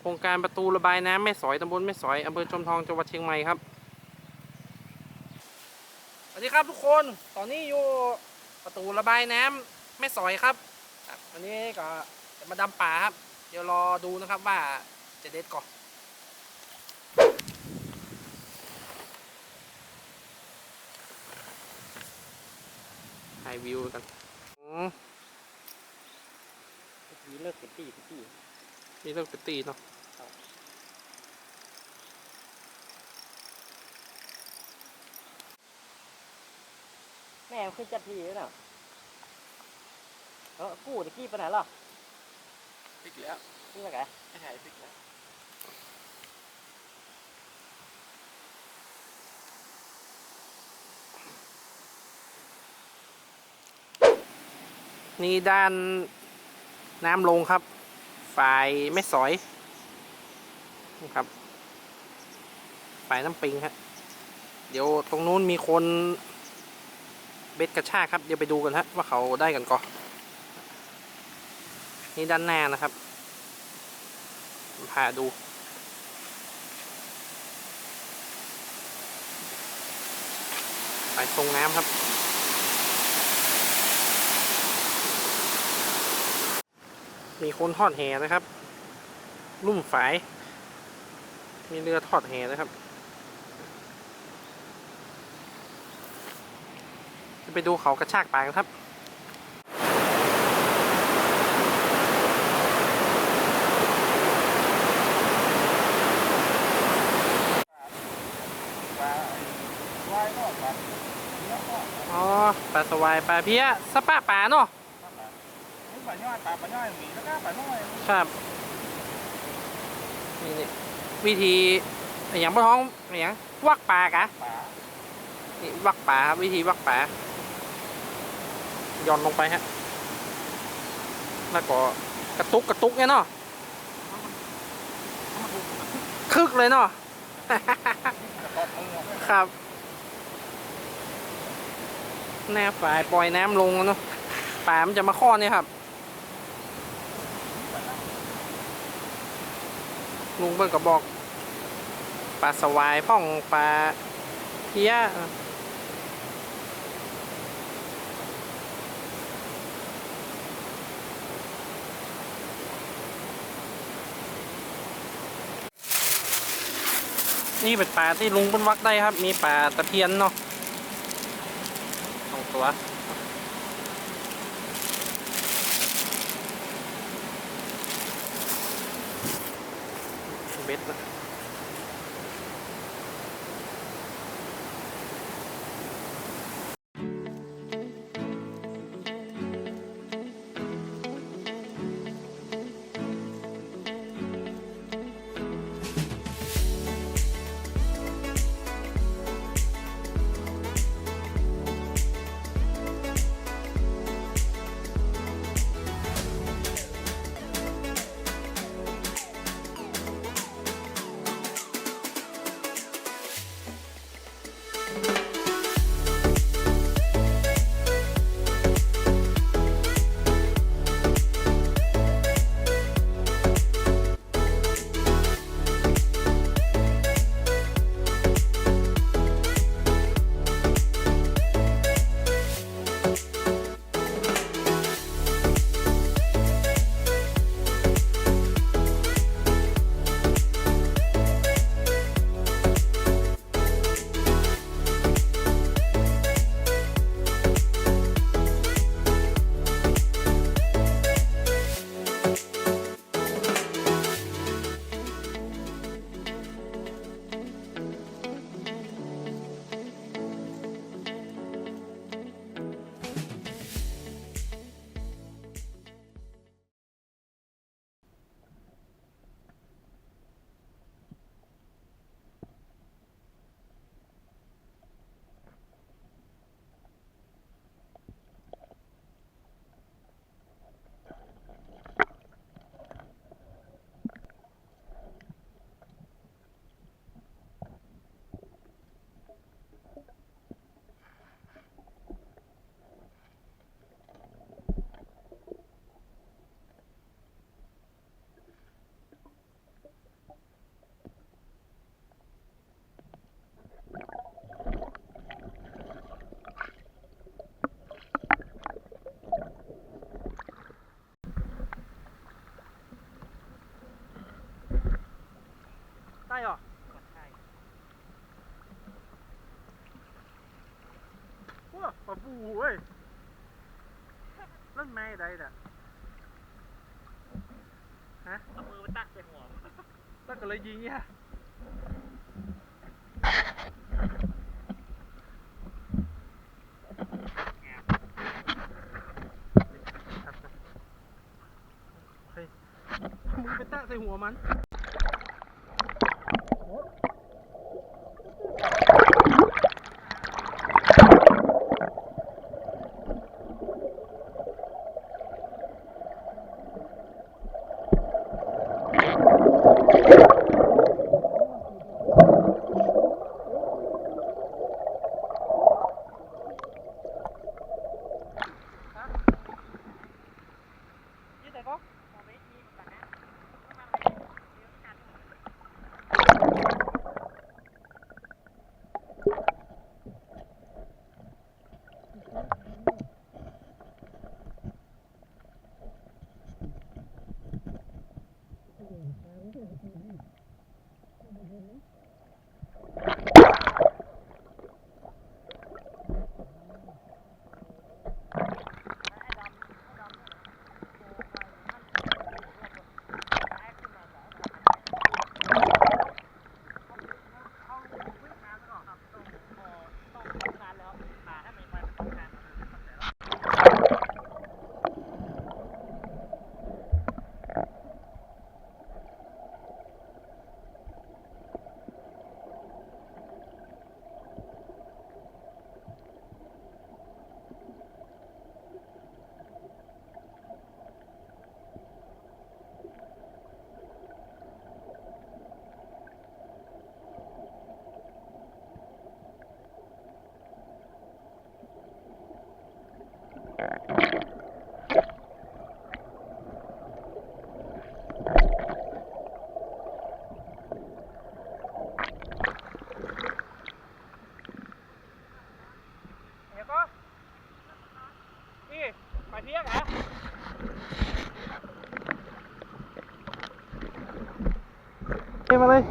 โครงการประตูระบายน้ำแม่สอยตำบลแม่สอยอำเภอจอมทองจังหวัดเชียงใหม่ครับสวัสดีครับทุกคนตอนนี้อยู่ประตูระบายน้ำแม่สอยครับครับวันนี้ก็จะมาดำป่าครับ เดี๋ยวรอดูนะครับว่าจะเด็ดก่อนถ่ายวิวกันอืมมีเลิกเป็นตีเป็นตีนี่เลิกเป็นตีเนาะ แม่มันขึ้นจัดทีแล้วเนาะเออกู้ตะกี้ไปไหนล่ะพลิกแล้วนี่ละไงไม่ถ่ายพลิกแล้วนี่ด้านน้ำลงครับฝ่ายไม่สอยนี่ครับฝ่ายน้ำปิงครับเดี๋ยวตรงนู้นมีคน เบ็ดกระชากครับ เดี๋ยวไปดูกันฮะว่าเขาได้กันก่อนนี่ด้านหน้านะครับพาดูไปตรงน้ำครับ มีคนทอดแหนะครับ ลุ่มฝาย มีเรือทอดแหนะครับ จะ ไปดูเขากระชากปลากันครับอ๋อปลาสวายปลาเพี้ยสปะปลาเนาะปลาย่อยปลาปลาย่อยมีแล้วก็ปลาน้อยครับนี่นี่วิธีอย่างพ่อท้องอย่างวักปลากะปลาวักปลาครับวิธีวักปลา ย่อนลงไปฮะ แล้วก็กระตุกกระตุกเนี่ยเนาะคึกเลยเนาะครับหน้าฝ่ายปล่อยน้ำลงเนาะปลามันจะมาข้อเนี่ยครับ ลุงเบิ้ลก็บอกปลาสวายพ่องปลาเพี้ย นี่เป็นป่าที่ลุงเป็นวักได้ครับ มีป่าตะเพียนเนาะสองตัวเบ็ดนะ หรอ ใช่ว้าปลาบูเว้ยนั่นไม่ได้น่ะเอามือไปตักใส่หัวตั้งก็เลยยิงเนี่ยเฮ้ยมึงไปตั้งใส่หัวมัน ยี่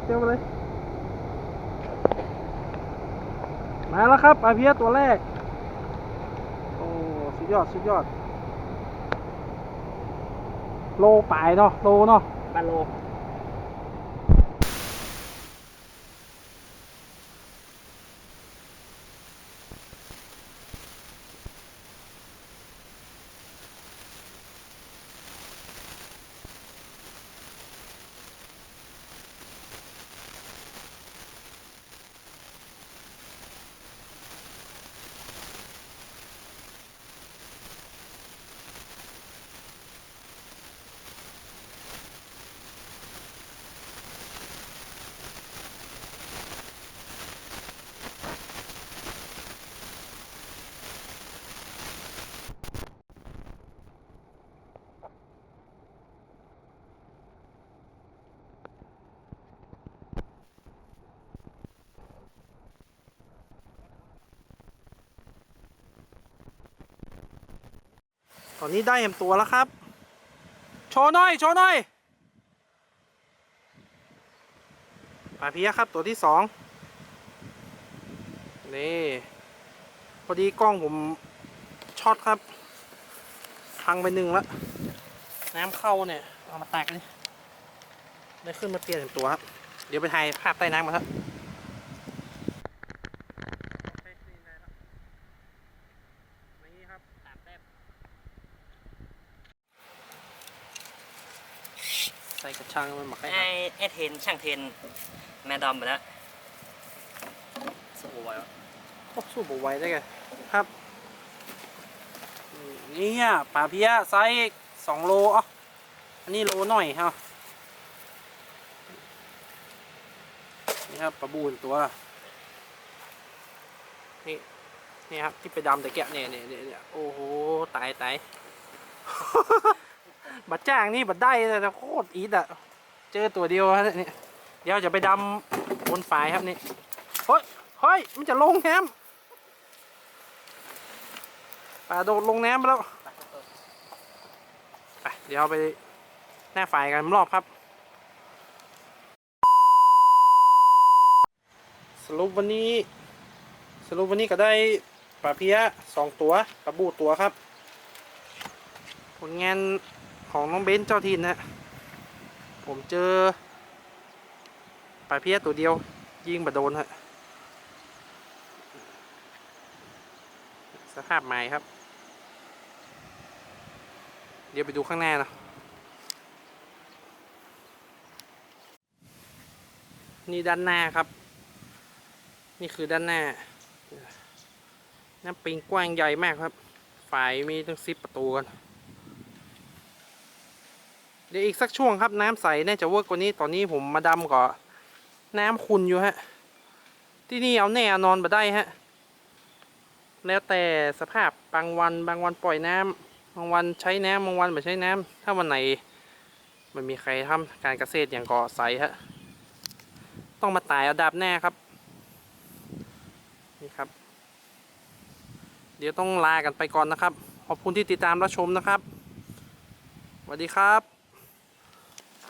เที่ยวมาเลยเที่ยวมาเลย มาแล้วครับอาเพียตัวแรก โอ้ สุดยอด สุดยอด โลปลายเนาะ โลเนาะบาโล ตอนนี้ได้เห็มตัวแล้วครับ โชว์หน่อย โชว์หน่อยปลาเพี้ยครับตัวที่สองนี่ พอดีกล้องผมช็อตครับ พังไปหนึ่งแล้ว น้ำเข้าเนี่ย เอามาแตกนี่ได้ขึ้นมาเปลี่ยเป็นตัวครับ เดี๋ยวไปถ่ายภาพใต้น้ำมาครับ นี่ครับ สามแต้ม ใส่กระชังมันหมักให้คไอ้รับไอ้เทนช่างเทนแม่ดอมไปแล้ว สู้บไหวโอ้สู้บไหวได้ไงครับนี่อะปลาเพี้ยไซส์สองโลอะอันนี้โลหน่อยครับนี่ครับปลาบูนตัว นี่นี่ครับที่ไปดำแต่แกะเนี่ยเนี่ยเนี่ยเนี่ยโอ้โหตายตาย บัดจ้างนี่บัดได้แต่โคตรอีดอะเจอตัวเดียวครับนี่เดี๋ยวจะไปดำบนฝายครับนี่เฮ้ยเฮ้ยมันจะลงน้ำปลาโดดลงน้ำไปแล้วไปเดี๋ยวไปหน้าฝายกันรอบครับ สรุปวันนี้ สรุปวันนี้ก็ได้ปลาเพี้ยสองตัวปลาบูตัวครับ ผลงาน ของน้องเบนเจ้าทินนะผมเจอปลาเพี้ยตัวเดียว ยิงบาโดนฮะสภาพใหม่ครับ เดี๋ยวไปดูข้างหน้านะนี่ด้านหน้าครับ นี่คือด้านหน้าน้ำปิงกว้างใหญ่มากครับ ฝ่ายมีตั้งสิบประตูกัน เดี๋ยวอีกสักช่วงครับน้ำใสน่าจะเวิร์กกว่านี้ตอนนี้ผมมาดำก่อน้ำขุนอยู่ฮะ ที่นี่เอาแน่นอนมาได้ฮะ แล้วแต่สภาพบางวันบางวันปล่อยน้ำบางวันใช้น้ำบางวันไม่ใช้น้ำถ้าวันไหนมันมีใครทำการเกษตรอย่างก่อใสฮะ ต้องมาตายเอาดาบแน่ครับ นี่ครับ เดี๋ยวต้องลากันไปก่อนนะครับ ขอบคุณที่ติดตามรับชมนะครับสวัสดีครับ